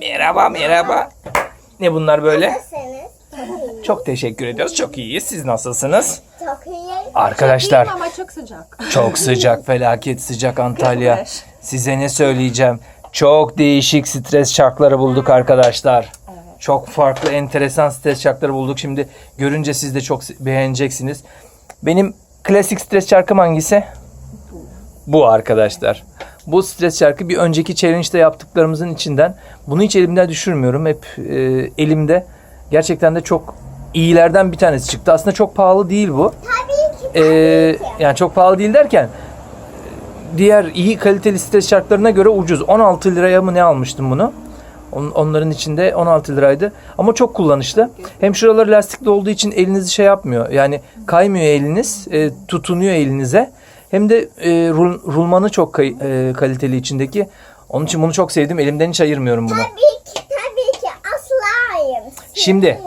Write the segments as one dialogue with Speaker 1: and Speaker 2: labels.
Speaker 1: Merhaba merhaba. Ne bunlar böyle?
Speaker 2: Nasılsınız?
Speaker 1: Çok teşekkür ediyoruz. Çok iyiyiz. Siz nasılsınız?
Speaker 2: Çok iyi.
Speaker 1: Arkadaşlar
Speaker 3: İyiyim ama çok sıcak.
Speaker 1: çok sıcak felaket sıcak Antalya.
Speaker 3: Güneş.
Speaker 1: Size ne söyleyeceğim? Çok değişik stres çarkları bulduk arkadaşlar. Çok farklı enteresan stres çarkları bulduk. Şimdi görünce siz de çok beğeneceksiniz. Benim klasik stres çarkım hangisi? Bu arkadaşlar. Bu stres çarkı bir önceki challenge'da yaptıklarımızın içinden. Bunu hiç elimden düşürmüyorum. Hep e, elimde. Gerçekten de çok iyilerden bir tanesi çıktı. Aslında çok pahalı değil bu.
Speaker 2: Tabii ki.
Speaker 1: Ee, yani çok pahalı değil derken diğer iyi kaliteli stres şartlarına göre ucuz. 16 liraya mı ne almıştım bunu? On- Onların içinde 16 liraydı. Ama çok kullanışlı. Hem şuraları lastikli olduğu için elinizi şey yapmıyor. Yani kaymıyor eliniz. e, tutunuyor elinize. Hem de e, rul- rulmanı çok kay- e, kaliteli içindeki. Onun için bunu çok sevdim. Elimden hiç ayırmıyorum bunu.
Speaker 2: Tabii ki. Tabii ki. Aslayım.
Speaker 1: Şimdi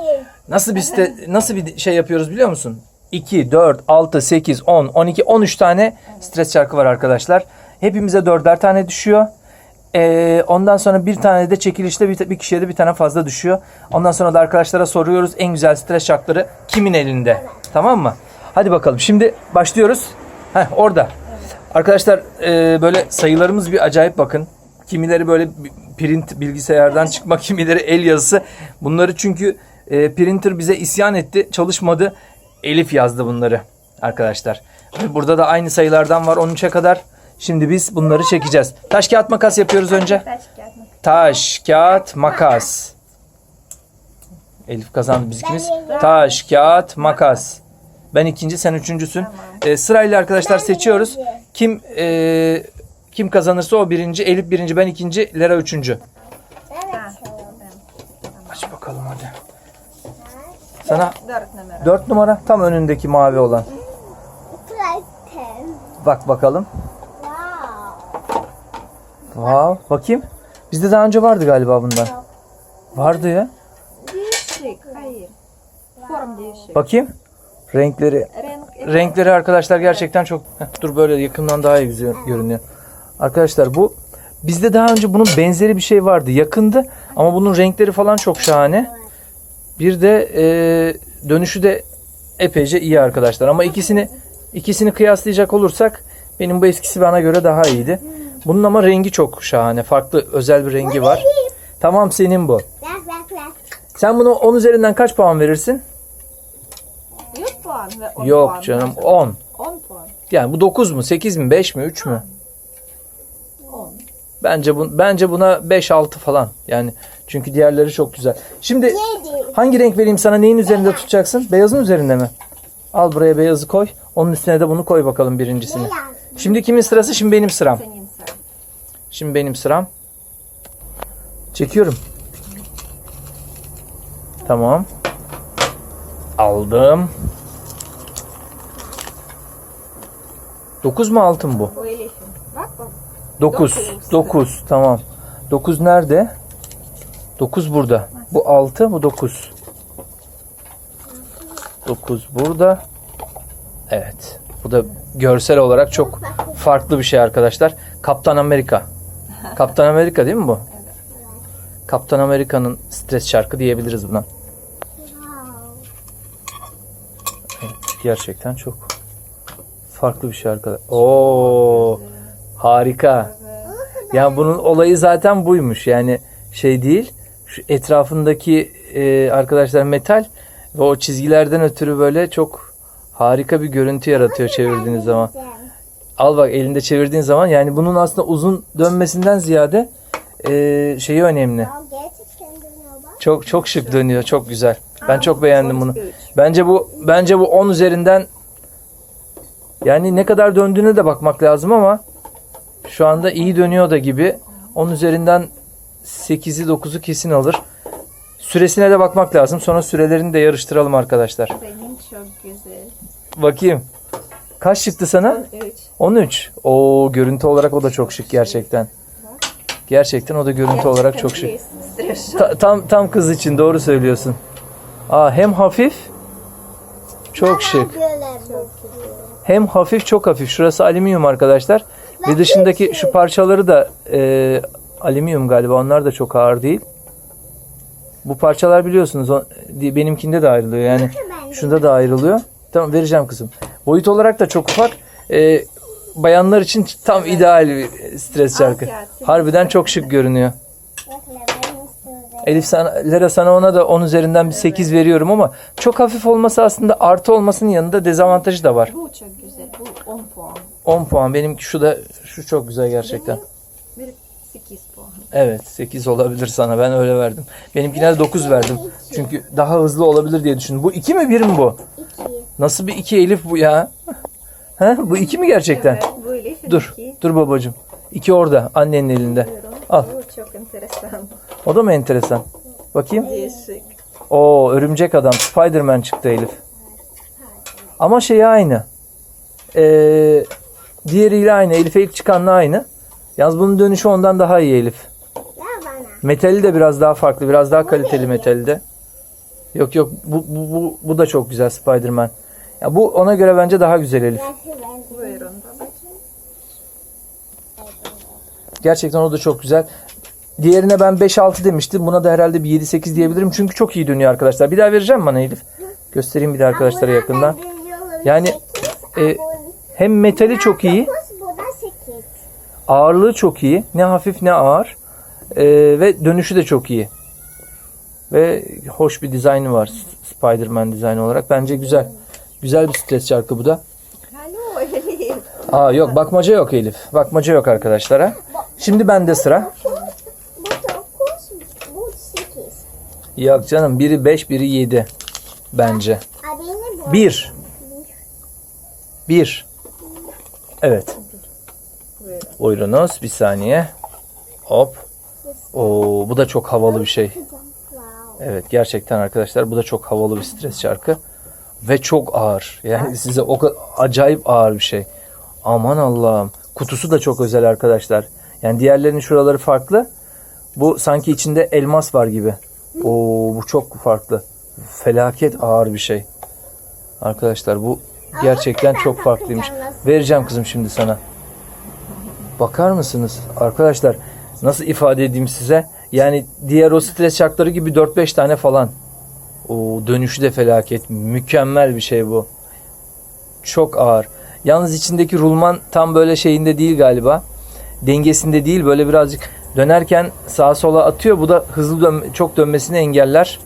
Speaker 1: nasıl bir site, nasıl bir şey yapıyoruz biliyor musun? 2, 4, 6, 8, 10, 12, 13 tane stres çarkı var arkadaşlar. Hepimize dörder tane düşüyor. Ee, ondan sonra bir tane de çekilişte bir, bir kişiye de bir tane fazla düşüyor. Ondan sonra da arkadaşlara soruyoruz en güzel stres çarkları kimin elinde? Tamam mı? Hadi bakalım şimdi başlıyoruz. Heh, orada. Arkadaşlar e, böyle sayılarımız bir acayip bakın. Kimileri böyle print bilgisayardan çıkma, kimileri el yazısı. Bunları çünkü e, printer bize isyan etti, çalışmadı. Elif yazdı bunları arkadaşlar. Burada da aynı sayılardan var 13'e kadar. Şimdi biz bunları çekeceğiz. Taş kağıt makas yapıyoruz önce.
Speaker 3: Taş kağıt makas.
Speaker 1: Taş kağıt makas. Elif kazandı biz ikimiz. Taş kağıt makas. Ben ikinci, sen üçüncüsün. E, sırayla arkadaşlar seçiyoruz. Kim e, kim kazanırsa o birinci. Elif birinci, ben ikinci, Lera üçüncü.
Speaker 2: Evet.
Speaker 1: Aç bakalım hadi. Sana
Speaker 3: Dört numara.
Speaker 1: dört numara tam önündeki mavi olan. Bak bakalım.
Speaker 2: Wow.
Speaker 1: Wow. Bakayım. Bizde daha önce vardı galiba bundan. Vardı ya.
Speaker 3: Değişik. Hayır. Form değişik.
Speaker 1: Bakayım. Renkleri.
Speaker 3: Renk.
Speaker 1: Renkleri arkadaşlar gerçekten çok... Dur böyle yakından daha iyi güzel görünüyor. Arkadaşlar bu bizde daha önce bunun benzeri bir şey vardı. Yakındı ama bunun renkleri falan çok şahane. Bir de e, dönüşü de epeyce iyi arkadaşlar. Ama ikisini ikisini kıyaslayacak olursak benim bu eskisi bana göre daha iyiydi. Bunun ama rengi çok şahane. Farklı özel bir rengi var. Tamam senin bu. Sen bunu 10 üzerinden kaç puan verirsin?
Speaker 3: 100 puan ve 10
Speaker 1: Yok
Speaker 3: puan.
Speaker 1: canım 10.
Speaker 3: 10 puan.
Speaker 1: Yani bu 9 mu, 8 mi, 5 mi, 3 mü?
Speaker 3: 10.
Speaker 1: Bence bu bence buna 5 6 falan. Yani çünkü diğerleri çok güzel. Şimdi
Speaker 2: Yedi.
Speaker 1: hangi renk vereyim sana? Neyin üzerinde tutacaksın? Beyazın üzerinde mi? Al buraya beyazı koy. Onun üstüne de bunu koy bakalım birincisini.
Speaker 2: Beyaz.
Speaker 1: Şimdi kimin sırası? Şimdi benim sıram.
Speaker 3: Senin sen.
Speaker 1: Şimdi benim sıram. Çekiyorum. Tamam. Aldım. 9 mu altın bu?
Speaker 3: O Elif'in. Bak bak.
Speaker 1: 9.
Speaker 3: Dokuz.
Speaker 1: 9 tamam. 9 nerede? 9 burada. Bu 6 bu 9. 9 burada. Evet. Bu da görsel olarak çok farklı bir şey arkadaşlar. Kaptan Amerika. Kaptan Amerika değil mi bu? Kaptan Amerika'nın stres şarkı diyebiliriz buna. Evet, gerçekten çok farklı bir şey arkadaşlar. Oo! Harika. Ya bunun olayı zaten buymuş. Yani şey değil. Şu etrafındaki e, arkadaşlar metal ve o çizgilerden ötürü böyle çok harika bir görüntü yaratıyor çevirdiğiniz zaman. Al bak elinde çevirdiğin zaman yani bunun aslında uzun dönmesinden ziyade e, şeyi önemli. Çok çok şık dönüyor. Çok güzel. Ben çok beğendim bunu. Bence bu bence bu 10 üzerinden yani ne kadar döndüğüne de bakmak lazım ama şu anda iyi dönüyor da gibi. 10 üzerinden 8'i 9'u kesin alır. Süresine de bakmak lazım. Sonra sürelerini de yarıştıralım arkadaşlar.
Speaker 3: Senin çok güzel.
Speaker 1: Bakayım. Kaç çıktı sana?
Speaker 3: 13.
Speaker 1: 13. O görüntü olarak o da çok şık gerçekten. Gerçekten o da görüntü olarak çok şık. Ta- tam tam kız için doğru söylüyorsun. Aa hem hafif çok şık. Hem hafif çok hafif. Şurası alüminyum arkadaşlar. Ve dışındaki şu parçaları da e, alüminyum galiba. Onlar da çok ağır değil. Bu parçalar biliyorsunuz o, benimkinde de ayrılıyor yani. Şunda da ayrılıyor. Tamam vereceğim kızım. Boyut olarak da çok ufak. Ee, bayanlar için tam ideal bir stres çarkı.
Speaker 3: gerçekten.
Speaker 1: Harbiden çok şık görünüyor. Elif sana, Lera sana ona da 10 üzerinden bir 8 veriyorum ama çok hafif olması aslında artı olmasının yanında dezavantajı da var.
Speaker 3: Bu çok güzel. Bu 10 puan.
Speaker 1: 10 puan. Benimki şu da şu çok güzel gerçekten.
Speaker 3: Bir 8 puan.
Speaker 1: Evet 8 olabilir sana ben öyle verdim. Benimkine de 9 verdim. Çünkü daha hızlı olabilir diye düşündüm. Bu 2 mi 1 mi bu?
Speaker 2: İki.
Speaker 1: Nasıl bir 2 Elif bu ya? He? Bu 2 mi gerçekten?
Speaker 3: Evet, bu Elif'in
Speaker 1: Dur.
Speaker 3: iki.
Speaker 1: Dur babacığım. 2 orada annenin elinde. Al.
Speaker 3: Bu çok enteresan.
Speaker 1: O da mı enteresan? Bakayım.
Speaker 3: Değişik.
Speaker 1: Oo örümcek adam. Spiderman çıktı Elif. Ama şey aynı. Ee, diğeriyle aynı. Elif'e ilk çıkanla aynı. Yalnız bunun dönüşü ondan daha iyi Elif. Metali de biraz daha farklı. Biraz daha kaliteli metali de. Yok yok bu, bu, bu, bu da çok güzel Spiderman. Ya bu ona göre bence daha güzel Elif.
Speaker 3: Buyurun.
Speaker 1: Gerçekten o da çok güzel. Diğerine ben 5-6 demiştim. Buna da herhalde bir 7-8 diyebilirim. Çünkü çok iyi dönüyor arkadaşlar. Bir daha vereceğim bana Elif. Göstereyim bir de arkadaşlara yakından. Yani, e, Hem metali çok iyi. Ağırlığı çok iyi. Ne hafif ne ağır. Ee, ve dönüşü de çok iyi. Ve hoş bir dizaynı var. Spider-Man dizaynı olarak. Bence güzel. Güzel bir stres çarkı bu da. Aa yok bakmaca yok Elif. Bakmaca yok arkadaşlara. Şimdi bende sıra.
Speaker 2: Bu dokuz, bu sekiz.
Speaker 1: Yok canım biri 5 biri 7 bence. 1. 1. Evet.
Speaker 3: Buyurun.
Speaker 1: Buyurunuz bir saniye. Hop. Oo bu da çok havalı bir şey. Evet gerçekten arkadaşlar bu da çok havalı bir stres şarkı. Ve çok ağır. Yani size o acayip ağır bir şey. Aman Allah'ım. Kutusu da çok özel arkadaşlar. Yani diğerlerinin şuraları farklı. Bu sanki içinde elmas var gibi. Oo bu çok farklı. Felaket ağır bir şey. Arkadaşlar bu gerçekten çok farklıymış. Vereceğim kızım şimdi sana. Bakar mısınız? Arkadaşlar nasıl ifade edeyim size? Yani diğer o stres şarkları gibi 4-5 tane falan. O dönüşü de felaket. Mükemmel bir şey bu. Çok ağır. Yalnız içindeki rulman tam böyle şeyinde değil galiba. Dengesinde değil. Böyle birazcık dönerken sağa sola atıyor. Bu da hızlı dön çok dönmesini engeller.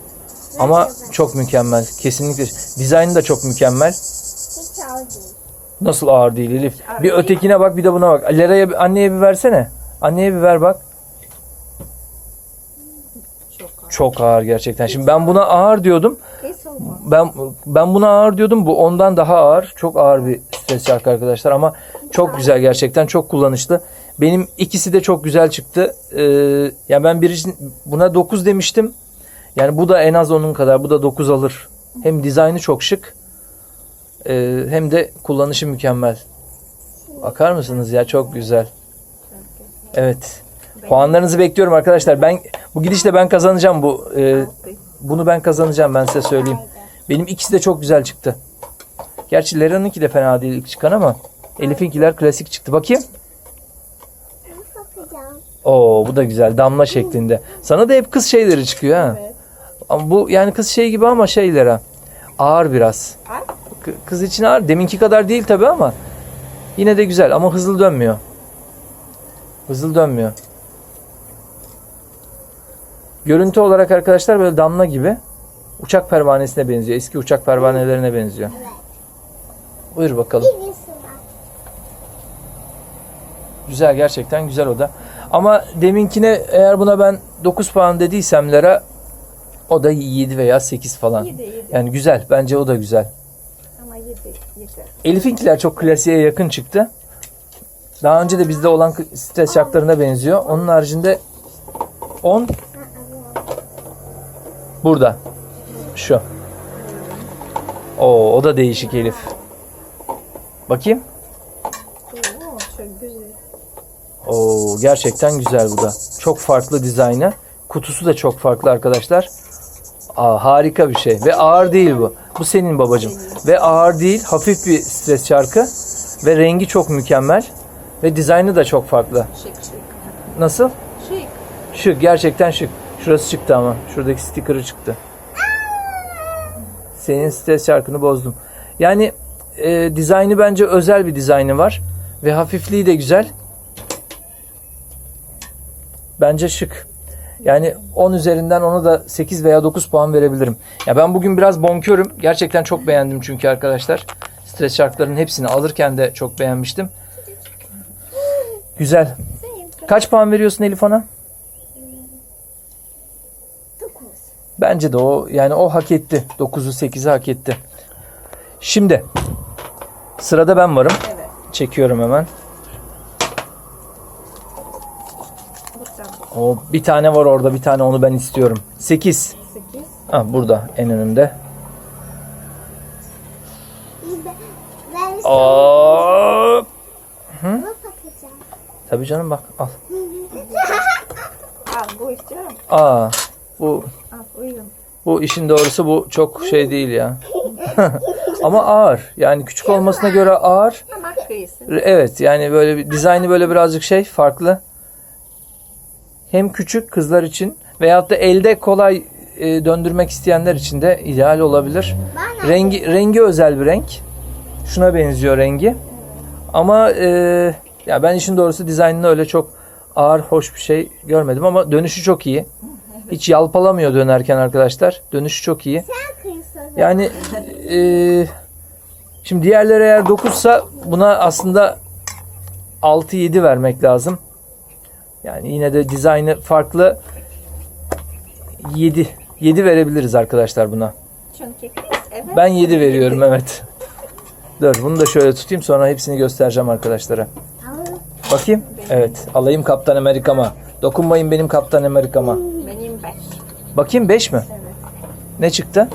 Speaker 1: Ama çok mükemmel. Kesinlikle. Dizaynı da çok mükemmel.
Speaker 2: Hiç ağır değil.
Speaker 1: Nasıl ağır değil Elif?
Speaker 3: Ağır
Speaker 1: Bir
Speaker 3: değil.
Speaker 1: ötekine bak bir de buna bak. Lera'ya anneye bir versene. Anneye bir ver bak.
Speaker 3: Çok ağır.
Speaker 1: Çok ağır gerçekten. Şimdi ben buna ağır diyordum. Ben ben buna ağır diyordum. Bu ondan daha ağır. Çok ağır bir stres şarkı arkadaşlar ama çok güzel gerçekten. Çok kullanışlı. Benim ikisi de çok güzel çıktı. Ee, yani ben birinci buna 9 demiştim. Yani bu da en az onun kadar. Bu da 9 alır. Hem dizaynı çok şık. ee, hem de kullanışı mükemmel. Bakar mısınız ya çok güzel. Evet. Puanlarınızı bekliyorum arkadaşlar. Ben bu gidişle ben kazanacağım bu. ee, bunu ben kazanacağım ben size söyleyeyim. Benim ikisi de çok güzel çıktı. Gerçi Lera'nınki de fena değil ilk çıkan ama Elif'inkiler klasik çıktı. Bakayım. Oo bu da güzel damla şeklinde. Sana da hep kız şeyleri çıkıyor ha.
Speaker 3: Evet.
Speaker 1: Ama bu yani kız şey gibi ama şeylere ağır biraz. K- Kız için ağır. Deminki kadar değil tabi ama yine de güzel ama hızlı dönmüyor. Hızlı dönmüyor. Görüntü olarak arkadaşlar böyle damla gibi uçak pervanesine benziyor. Eski uçak pervanelerine benziyor.
Speaker 2: Evet.
Speaker 1: Buyur bakalım. Güzel gerçekten güzel o da. Ama deminkine eğer buna ben 9 puan dediysem Lara o da 7 veya 8 falan.
Speaker 3: Yedi, yedi.
Speaker 1: Yani güzel. Bence o da güzel.
Speaker 3: Ama yedi, yedi.
Speaker 1: Elif'inkiler çok klasiğe yakın çıktı. Daha önce de bizde olan stres şarkılarına benziyor. Onun haricinde 10 burada. Şu. Oo, o da değişik Elif. Bakayım.
Speaker 3: Oo, çok güzel.
Speaker 1: Oo, gerçekten güzel bu da. Çok farklı dizaynı. Kutusu da çok farklı arkadaşlar. Aa, harika bir şey. Ve ağır değil bu. Bu senin babacığım. Ve ağır değil. Hafif bir stres şarkı. Ve rengi çok mükemmel. Ve dizaynı da çok farklı.
Speaker 3: Şık şık.
Speaker 1: Nasıl?
Speaker 3: Şık.
Speaker 1: Şık. Gerçekten şık. Şurası çıktı ama. Şuradaki sticker'ı çıktı. Senin stres şarkını bozdum. Yani e, dizaynı bence özel bir dizaynı var. Ve hafifliği de güzel. Bence şık. Yani 10 üzerinden ona da 8 veya 9 puan verebilirim. Ya ben bugün biraz bonkörüm. Gerçekten çok beğendim çünkü arkadaşlar. Stres şarkılarının hepsini alırken de çok beğenmiştim. Güzel. Kaç puan veriyorsun Elif ona? Bence de o yani o hak etti. 9'u 8'i hak etti. Şimdi sırada ben varım.
Speaker 3: Evet.
Speaker 1: Çekiyorum hemen.
Speaker 3: Burada
Speaker 1: O bir tane var orada bir tane onu ben istiyorum. 8.
Speaker 3: 8.
Speaker 1: Ha burada en önümde. Aa,
Speaker 2: bakacağım.
Speaker 1: tabii canım bak al.
Speaker 3: Al bu istiyorum.
Speaker 1: Aa bu bu işin doğrusu bu çok şey değil ya. Ama ağır. Yani küçük olmasına göre ağır. Evet yani böyle bir dizaynı böyle birazcık şey farklı. Hem küçük kızlar için veyahut da elde kolay e, döndürmek isteyenler için de ideal olabilir.
Speaker 2: Bana
Speaker 1: Rengi rengi özel bir renk. Şuna benziyor rengi. Ama e, ya ben işin doğrusu dizaynını öyle çok ağır, hoş bir şey görmedim ama dönüşü çok iyi. Hiç yalpalamıyor dönerken arkadaşlar. Dönüşü çok iyi. Yani e, şimdi diğerleri eğer 9'sa buna aslında 6-7 vermek lazım. Yani yine de dizaynı farklı 7 7 verebiliriz arkadaşlar buna.
Speaker 3: Çünkü kız evet.
Speaker 1: Ben 7 veriyorum evet. Dur bunu da şöyle tutayım sonra hepsini göstereceğim arkadaşlara. Bakayım. Evet alayım Kaptan Amerika'ma. Dokunmayın benim Kaptan Amerika'ma.
Speaker 3: Benim 5.
Speaker 1: Bakayım 5 mi?
Speaker 3: Evet.
Speaker 1: Ne çıktı?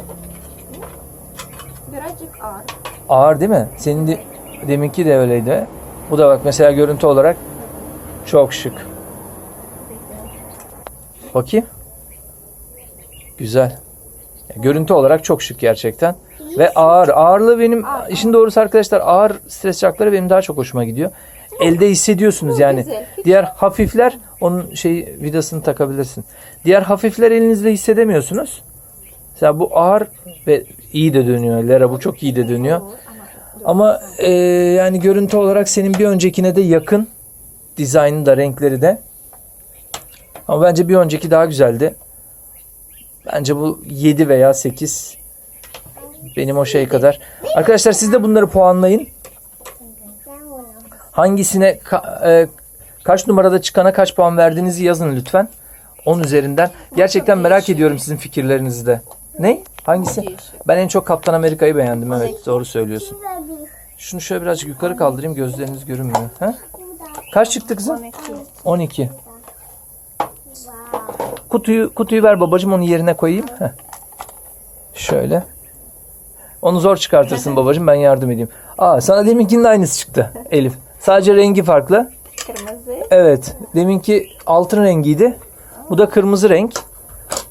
Speaker 3: Birazcık ağır.
Speaker 1: Ağır değil mi? Senin de, deminki de öyleydi. Bu da bak mesela görüntü olarak çok şık. Bakayım. Güzel. Görüntü olarak çok şık gerçekten. Ve ağır. Ağırlığı benim işin doğrusu arkadaşlar ağır stres çarkları benim daha çok hoşuma gidiyor. Elde hissediyorsunuz yani.
Speaker 3: güzel.
Speaker 1: Diğer hafifler onun şey vidasını takabilirsin. Diğer hafifler elinizde hissedemiyorsunuz. Mesela bu ağır ve iyi de dönüyor. Lera bu çok iyi de dönüyor. Ama e, yani görüntü olarak senin bir öncekine de yakın. Dizaynı da renkleri de. Ama bence bir önceki daha güzeldi. Bence bu 7 veya 8. Benim o şey kadar. Arkadaşlar siz de bunları puanlayın. Hangisine ka- e, kaç numarada çıkana kaç puan verdiğinizi yazın lütfen. 10 üzerinden. Gerçekten merak ediyorum sizin fikirlerinizi de. Ne? Hangisi? Ben en çok Kaptan Amerika'yı beğendim. Evet doğru söylüyorsun. Şunu şöyle birazcık yukarı kaldırayım gözleriniz görünmüyor. Ha? Kaç çıktı kızım?
Speaker 3: 12.
Speaker 1: 12.
Speaker 2: Wow.
Speaker 1: Kutuyu kutuyu ver babacığım onu yerine koyayım. Heh. Şöyle. Onu zor çıkartırsın babacığım ben yardım edeyim. Aa sana deminkinin aynısı çıktı Elif. Sadece rengi farklı.
Speaker 3: Kırmızı.
Speaker 1: Evet. Deminki altın rengiydi. Bu da kırmızı renk.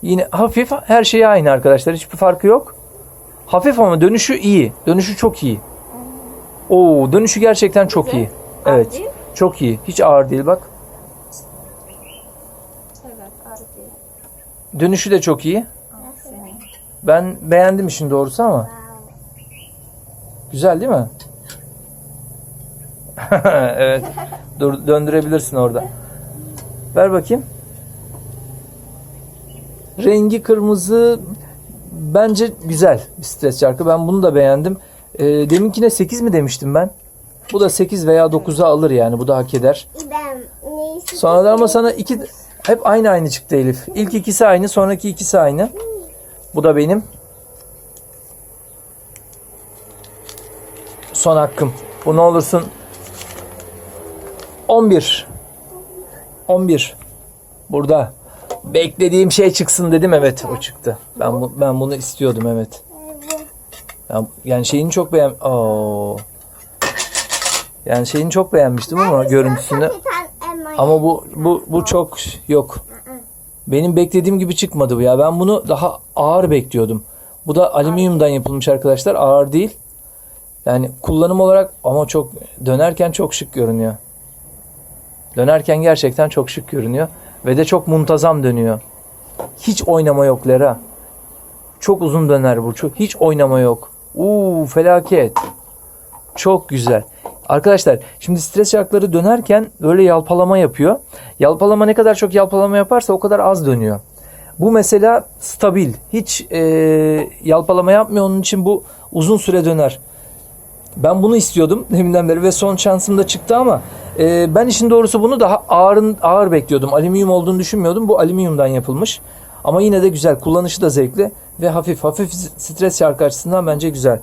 Speaker 1: Yine hafif her şey aynı arkadaşlar. Hiçbir farkı yok. Hafif ama dönüşü iyi. Dönüşü çok iyi. Oo, dönüşü gerçekten çok iyi. Evet. Çok iyi. Hiç ağır değil bak.
Speaker 3: Evet ağır değil.
Speaker 1: Dönüşü de çok iyi. Ben beğendim işin doğrusu ama. Güzel değil mi? evet. Dur döndürebilirsin orada. Ver bakayım. Rengi kırmızı bence güzel bir stres şarkı. Ben bunu da beğendim. Ee, deminkine 8 mi demiştim ben? Bu da 8 veya 9'a alır yani. Bu da hak eder.
Speaker 2: Ben neyse.
Speaker 1: Sonra da ama sana iki hep aynı aynı çıktı Elif. İlk ikisi aynı, sonraki ikisi aynı. Bu da benim. Son hakkım. Bu ne olursun 11. 11. Burada. Beklediğim şey çıksın dedim evet o çıktı. Ben bu, ben bunu istiyordum evet. Ya- Yani şeyini çok beğen Oo. Yani şeyini çok beğenmiştim ama görüntüsünü. Ama bu bu bu çok yok. Benim beklediğim gibi çıkmadı bu ya. Ben bunu daha ağır bekliyordum. Bu da alüminyumdan yapılmış arkadaşlar. Ağır değil. Yani kullanım olarak ama çok dönerken çok şık görünüyor. Dönerken gerçekten çok şık görünüyor ve de çok muntazam dönüyor. Hiç oynama yok Lera. Çok uzun döner bu. Hiç oynama yok. Uuu felaket. Çok güzel. Arkadaşlar şimdi stres şarkıları dönerken böyle yalpalama yapıyor. Yalpalama ne kadar çok yalpalama yaparsa o kadar az dönüyor. Bu mesela stabil. Hiç e, yalpalama yapmıyor. Onun için bu uzun süre döner. Ben bunu istiyordum deminden beri ve son şansım da çıktı ama e, ben işin doğrusu bunu daha ağır ağır bekliyordum. Alüminyum olduğunu düşünmüyordum. Bu alüminyumdan yapılmış. Ama yine de güzel. Kullanışı da zevkli ve hafif. Hafif stres şarkı açısından bence güzel.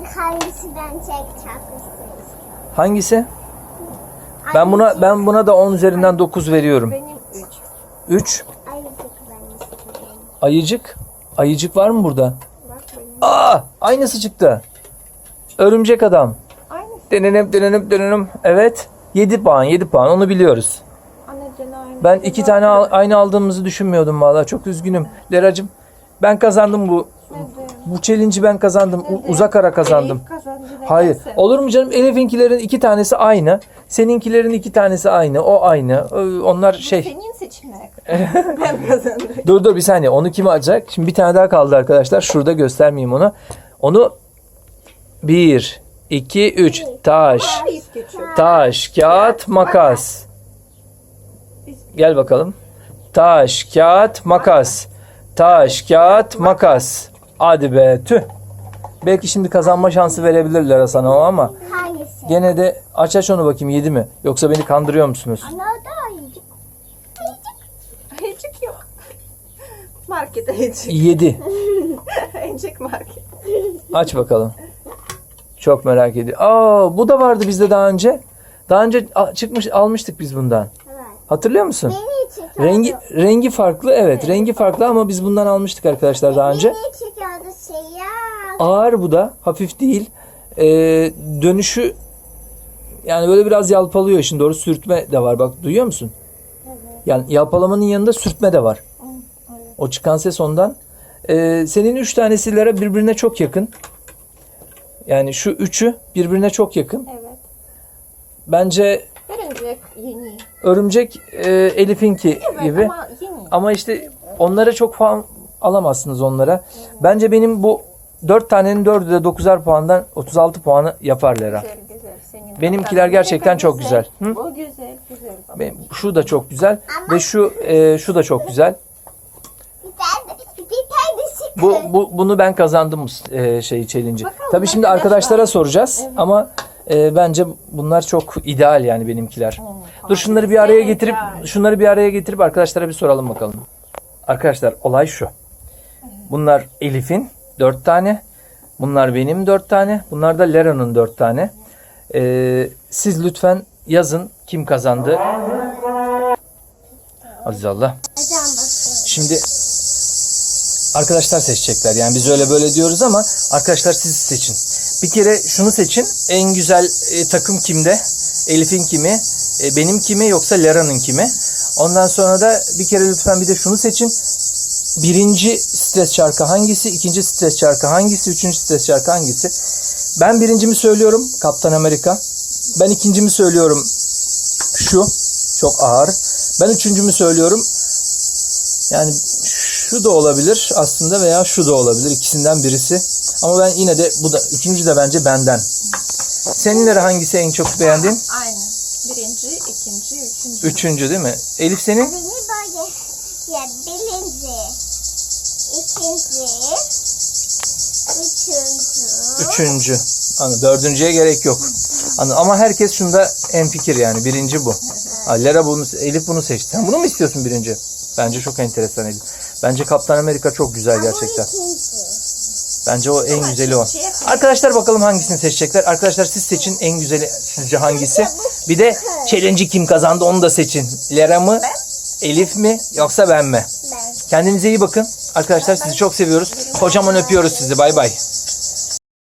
Speaker 2: İ- Beni var, var hangisinden çekecek misiniz?
Speaker 1: Hangisi? Ben buna ben buna da 10 üzerinden 9 veriyorum.
Speaker 3: Benim 3.
Speaker 1: 3
Speaker 2: Ayıcık ben istiyorum.
Speaker 1: ayıcık. Ayıcık var mı burada?
Speaker 3: Bak benim.
Speaker 1: Aa, aynısı çıktı. Örümcek adam.
Speaker 3: Aynı.
Speaker 1: Denenim denenim denenim. Evet. 7 puan 7 puan onu biliyoruz. Ben iki tane al- aynı aldığımızı düşünmüyordum vallahi çok üzgünüm. Leracım ben kazandım bu bu challenge'i ben kazandım. U- uzak ara kazandım. Hayır. Olur mu canım? Elif'inkilerin iki tanesi aynı. Seninkilerin iki tanesi aynı. O aynı. Onlar şey.
Speaker 3: Senin seçmek. ben kazandım.
Speaker 1: Dur dur bir saniye. Onu kim alacak? Şimdi bir tane daha kaldı arkadaşlar. Şurada göstermeyeyim onu. Onu 1 2 3 taş taş kağıt makas. Gel bakalım. Taş kağıt makas. Taş kağıt makas. Hadi be tüh. Belki şimdi kazanma şansı verebilirler sana o ama
Speaker 2: Hangisi?
Speaker 1: gene de aç aç onu bakayım yedi mi? Yoksa beni kandırıyor musunuz?
Speaker 2: Ana o da ayıcık.
Speaker 3: Ayıcık yok. Market ayıcık.
Speaker 1: Yedi.
Speaker 3: Ayıcık market.
Speaker 1: Aç bakalım. Çok merak ediyorum. Aa bu da vardı bizde daha önce. Daha önce a- çıkmış almıştık biz bundan.
Speaker 2: Evet.
Speaker 1: Hatırlıyor musun?
Speaker 2: Beni.
Speaker 1: Rengi rengi farklı evet, rengi farklı ama biz bundan almıştık arkadaşlar daha önce.
Speaker 2: Beni çıkardı şey ya.
Speaker 1: Ağır bu da hafif değil. Ee, dönüşü yani böyle biraz yalpalıyor şimdi doğru sürtme de var bak duyuyor musun? Yani yalpalamanın yanında sürtme de var. O çıkan ses ondan. Ee, senin üç tanesiyle birbirine çok yakın. Yani şu üçü birbirine çok yakın.
Speaker 3: Evet.
Speaker 1: Bence
Speaker 3: Örümcek yeni.
Speaker 1: örümcek e, Elif'inki
Speaker 3: Evet
Speaker 1: gibi.
Speaker 3: ama yeni.
Speaker 1: Ama işte onlara çok puan alamazsınız onlara. Bence benim bu 4 tanenin 4'ü de 9'ar puandan 36 puanı yapar Lera.
Speaker 3: Güzel güzel. Senin
Speaker 1: Benimkiler gerçekten çok güzel. Hı?
Speaker 3: Bu güzel güzel.
Speaker 1: Benim, şu da çok güzel ve şu e, şu da çok güzel. Bu, bu bunu ben kazandım e, şeyi challenge'i. Tabii şimdi
Speaker 3: arkadaşlar.
Speaker 1: arkadaşlara soracağız ama e, bence bunlar çok ideal yani benimkiler. Dur şunları bir araya getirip şunları bir araya getirip arkadaşlara bir soralım bakalım. Arkadaşlar olay şu. Bunlar Elif'in dört tane. Bunlar benim dört tane. Bunlar da Lera'nın dört tane. Ee, siz lütfen yazın kim kazandı. Aziz Allah. Şimdi arkadaşlar seçecekler. Yani biz öyle böyle diyoruz ama arkadaşlar siz seçin. Bir kere şunu seçin. En güzel e, takım kimde? Elif'in kimi? E, benim kimi yoksa Lera'nın kimi? Ondan sonra da bir kere lütfen bir de şunu seçin. Birinci stres şarkı hangisi? ikinci stres şarkı hangisi? Üçüncü stres şarkı hangisi? Ben birincimi söylüyorum. Kaptan Amerika. Ben ikincimi söylüyorum. Şu. Çok ağır. Ben üçüncümü söylüyorum. Yani şu da olabilir aslında veya şu da olabilir. ikisinden birisi. Ama ben yine de bu da üçüncü de bence benden. Seninleri hangisi en çok beğendin?
Speaker 3: Aynı. Birinci, ikinci, üçüncü.
Speaker 1: Üçüncü değil mi? Elif senin?
Speaker 2: Beni böyle ya birinci, ikinci, üçüncü.
Speaker 1: Üçüncü. Anladım. Dördüncüye gerek yok. Anladım. Ama herkes şunda en fikir yani. Birinci bu. Ha, Lera bunu, Elif bunu seçti. Sen bunu mu istiyorsun birinci? Bence çok enteresan Elif. Bence Kaptan Amerika çok güzel gerçekten.
Speaker 2: İkinci.
Speaker 1: Bence o en güzeli o. Arkadaşlar bakalım hangisini seçecekler. Arkadaşlar siz seçin en güzeli sizce hangisi? Bir de challenge'i kim kazandı onu da seçin. Lera mı? Elif mi? Yoksa ben mi?
Speaker 2: Ben.
Speaker 1: Kendinize iyi bakın. Arkadaşlar sizi çok seviyoruz. Kocaman öpüyoruz sizi. Bay bay.